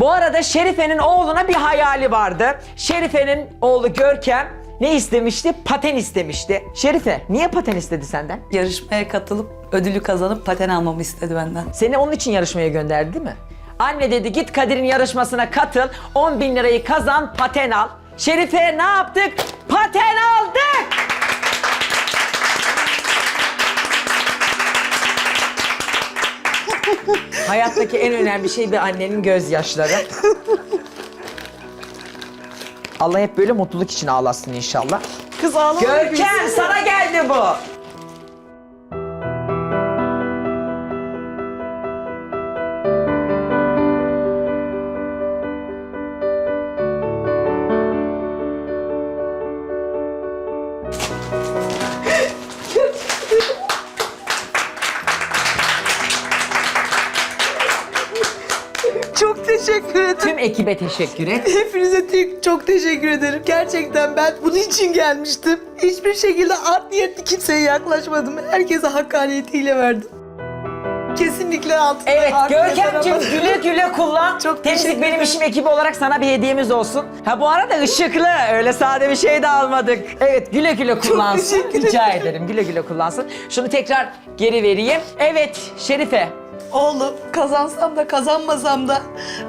Bu arada Şerife'nin oğluna bir hayali vardı. Şerife'nin oğlu Görkem ne istemişti? Paten istemişti. Şerife niye paten istedi senden? Yarışmaya katılıp ödülü kazanıp paten almamı istedi benden. Seni onun için yarışmaya gönderdi değil mi? Anne dedi git Kadir'in yarışmasına katıl, 10 bin lirayı kazan, paten al. Şerife ne yaptık? Paten aldık! Hayattaki en önemli şey bir annenin gözyaşları. Allah hep böyle mutluluk için ağlasın inşallah. Kız ağlama. Görkem sana geldi bu. Ekibe teşekkür et. Hepinize tek- çok teşekkür ederim. Gerçekten ben bunun için gelmiştim. Hiçbir şekilde art niyetli kimseye yaklaşmadım. Herkese hakariyetiyle verdim. Kesinlikle altında Evet art niyet Görkemciğim güle güle kullan. Çok Temizlik teşekkür benim ederim. işim ekibi olarak sana bir hediyemiz olsun. Ha bu arada ışıklı öyle sade bir şey de almadık. Evet güle güle kullansın. teşekkür Rica ederim güle güle kullansın. Şunu tekrar geri vereyim. Evet Şerife. Oğlum kazansam da kazanmasam da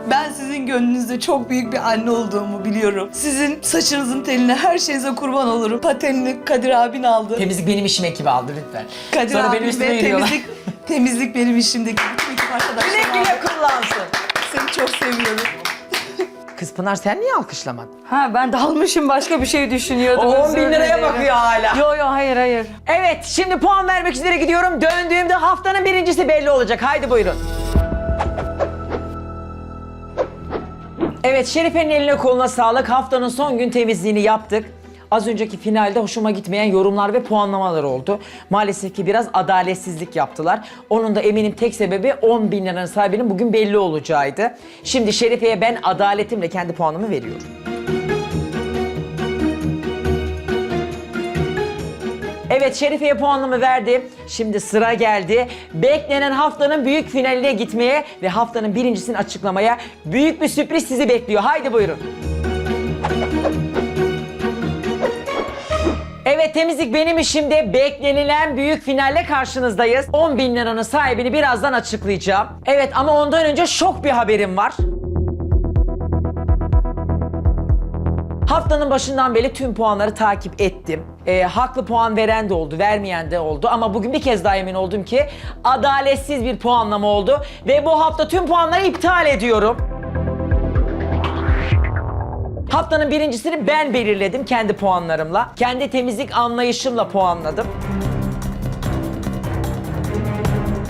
ben sizin gönlünüzde çok büyük bir anne olduğumu biliyorum. Sizin saçınızın teline her şeyinize kurban olurum. Patenini Kadir abin aldı. Temizlik benim işim ekibi aldı lütfen. Kadir Sonra abim benim üstüme ve yürüyorlar. temizlik, temizlik benim işimdeki bütün ekip arkadaşlarım Güle güle kullansın. Seni çok seviyorum. Kız Pınar sen niye alkışlamadın? Ha ben dalmışım başka bir şey düşünüyordum. O 10 özür bin liraya dilerim. bakıyor hala. Yo yo hayır hayır. Evet şimdi puan vermek üzere gidiyorum. Döndüğümde haftanın birincisi belli olacak. Haydi buyurun. Evet Şerife'nin eline koluna sağlık. Haftanın son gün temizliğini yaptık. Az önceki finalde hoşuma gitmeyen yorumlar ve puanlamalar oldu. Maalesef ki biraz adaletsizlik yaptılar. Onun da eminim tek sebebi 10 bin liranın sahibinin bugün belli olacağıydı. Şimdi Şerife'ye ben adaletimle kendi puanımı veriyorum. Evet Şerife'ye puanımı verdim. Şimdi sıra geldi. Beklenen haftanın büyük finaline gitmeye ve haftanın birincisini açıklamaya büyük bir sürpriz sizi bekliyor. Haydi buyurun. Temizlik benim işimde beklenilen büyük finalle karşınızdayız. 10 bin liranın sahibini birazdan açıklayacağım. Evet ama ondan önce şok bir haberim var. Haftanın başından beri tüm puanları takip ettim. Ee, haklı puan veren de oldu, vermeyen de oldu. Ama bugün bir kez daha emin oldum ki adaletsiz bir puanlama oldu. Ve bu hafta tüm puanları iptal ediyorum. Haftanın birincisini ben belirledim kendi puanlarımla. Kendi temizlik anlayışımla puanladım.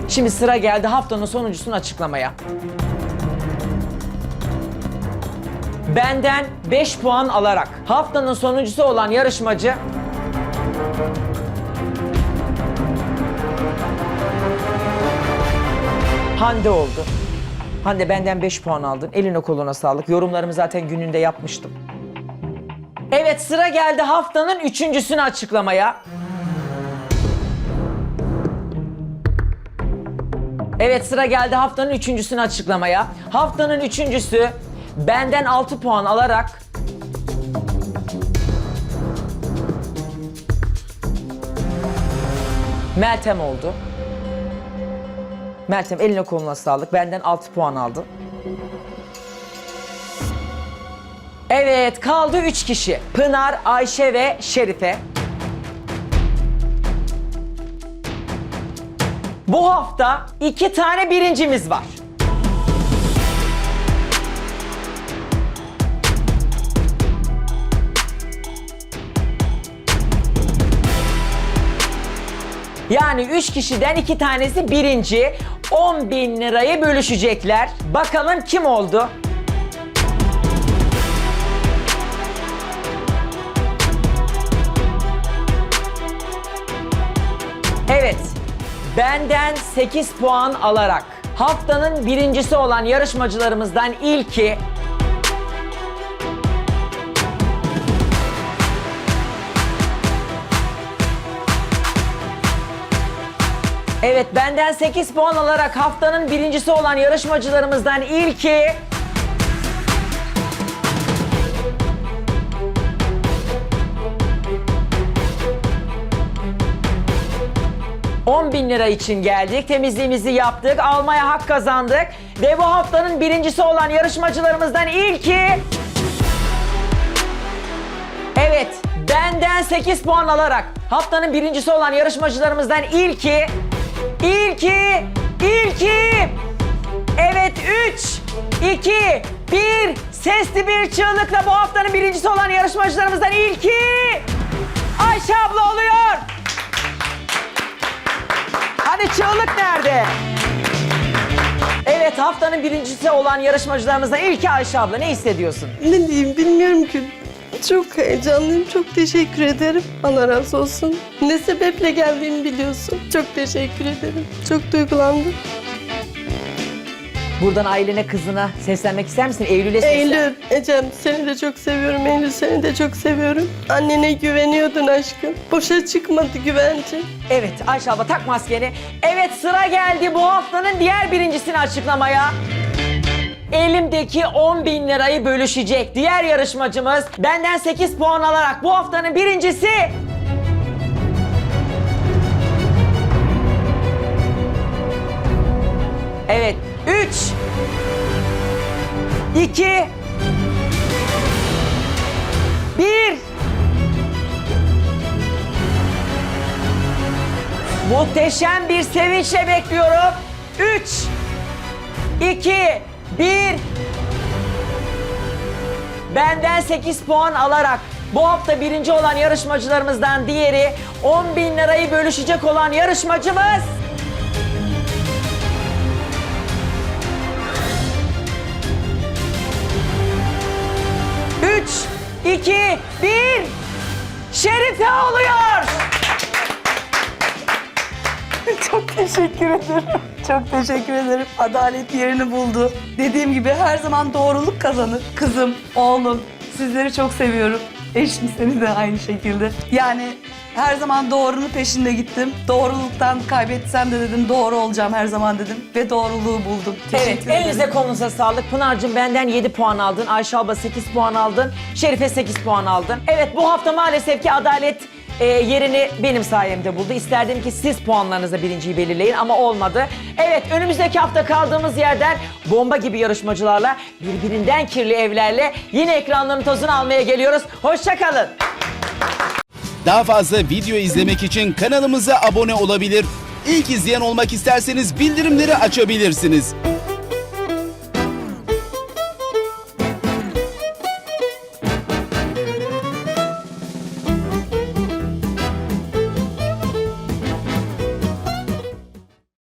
Şimdi sıra geldi haftanın sonuncusunu açıklamaya. Benden 5 puan alarak haftanın sonuncusu olan yarışmacı Hande oldu. Hande benden 5 puan aldın. Eline koluna sağlık. Yorumlarımı zaten gününde yapmıştım. Evet sıra geldi haftanın üçüncüsünü açıklamaya. Evet sıra geldi haftanın üçüncüsünü açıklamaya. Haftanın üçüncüsü benden 6 puan alarak Meltem oldu. Meltem eline koluna sağlık. Benden 6 puan aldın. Evet kaldı 3 kişi. Pınar, Ayşe ve Şerife. Bu hafta iki tane birincimiz var. Yani üç kişiden iki tanesi birinci. 10 bin lirayı bölüşecekler. Bakalım kim oldu? Evet. Benden 8 puan alarak haftanın birincisi olan yarışmacılarımızdan ilki Evet benden 8 puan alarak haftanın birincisi olan yarışmacılarımızdan ilki ...10 bin lira için geldik. Temizliğimizi yaptık. Almaya hak kazandık. Ve bu haftanın birincisi olan yarışmacılarımızdan ilki... Evet, benden 8 puan alarak haftanın birincisi olan yarışmacılarımızdan ilki... İlki... İlki... Evet 3, 2, 1 sesli bir çığlıkla bu haftanın birincisi olan yarışmacılarımızdan ilki Ayşe abla oluyor. Hani çığlık nerede? Evet haftanın birincisi olan yarışmacılarımızdan ilki Ayşe abla ne hissediyorsun? Ne diyeyim bilmiyorum ki. Çok heyecanlıyım. Çok teşekkür ederim. Allah razı olsun. Ne sebeple geldiğimi biliyorsun. Çok teşekkür ederim. Çok duygulandım. Buradan ailene kızına seslenmek ister misin? Eylül'e seslen. Eylül, Ecem seni de çok seviyorum. Eylül seni de çok seviyorum. Annene güveniyordun aşkım. Boşa çıkmadı güvence. Evet Ayşe abla tak maskeni. Evet sıra geldi bu haftanın diğer birincisini açıklamaya. Elimdeki 10 bin lirayı bölüşecek. Diğer yarışmacımız benden 8 puan alarak bu haftanın birincisi... Evet 3 2 1 Muhteşem bir sevinçle bekliyorum. 3 2 1 Benden 8 puan alarak bu hafta birinci olan yarışmacılarımızdan diğeri 10 bin lirayı bölüşecek olan yarışmacımız. Üç, iki, bir, Şerife oluyor. Çok teşekkür ederim. Çok teşekkür ederim. Adalet yerini buldu. Dediğim gibi her zaman doğruluk kazanır. Kızım, oğlum sizleri çok seviyorum. Eşim seni de aynı şekilde. Yani her zaman doğrunun peşinde gittim. Doğruluktan kaybetsem de dedim doğru olacağım her zaman dedim. Ve doğruluğu buldum. Teşekkür Evet, ederim. elinize kolunuza sağlık. Pınar'cığım benden 7 puan aldın. Ayşe abla 8 puan aldın. Şerife 8 puan aldın. Evet, bu hafta maalesef ki adalet e, yerini benim sayemde buldu. İsterdim ki siz puanlarınızla birinciyi belirleyin ama olmadı. Evet, önümüzdeki hafta kaldığımız yerden bomba gibi yarışmacılarla, birbirinden kirli evlerle yine ekranların tozunu almaya geliyoruz. Hoşçakalın. Daha fazla video izlemek için kanalımıza abone olabilir. İlk izleyen olmak isterseniz bildirimleri açabilirsiniz.